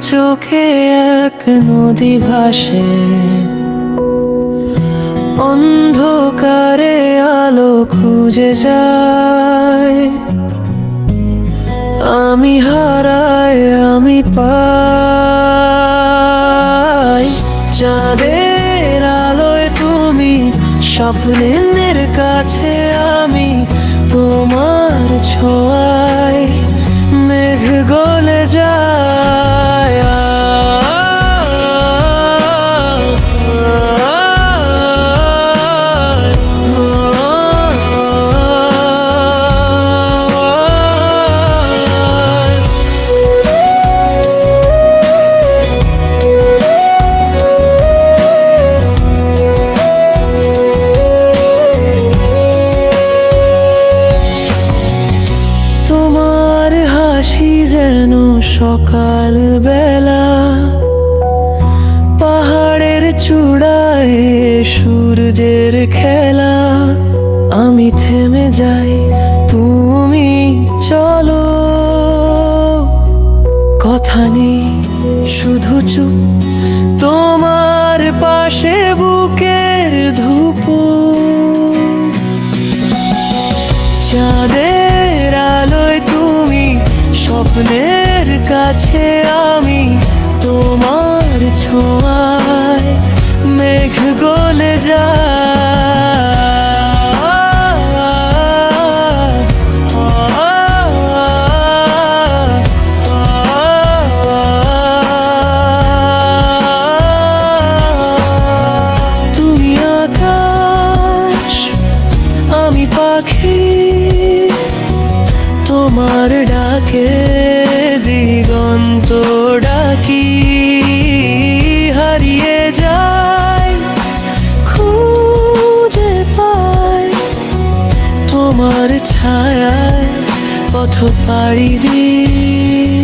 চোখে এক নদী ভাসে। অন্ধকারে আলো খুঁজে যায়। আমি হারাই আমি পাই। চাঁদের আলোয় তুমি স্বপ্নের কাছে আমি হাসি যেন সকাল বেলা পাহাড়ের চূড়ায় সূর্যের খেলা। আমি থেমে যাই, তুমি চলো। কথা নেই, শুধু চুপ। তোমার পাশে বুকের ধূপ। চাঁদের স্বপ্নের কাছে আমি তোমার ছোঁয়ায় মেঘ গলে যায়। তুমি আকাশ আমি পাখি তোমার ডাকে দিগন্ত ডাকি হারিয়ে যায় খুঁজে পাই তোমার ছায়ায় পথ পাড়ি দিয়ে।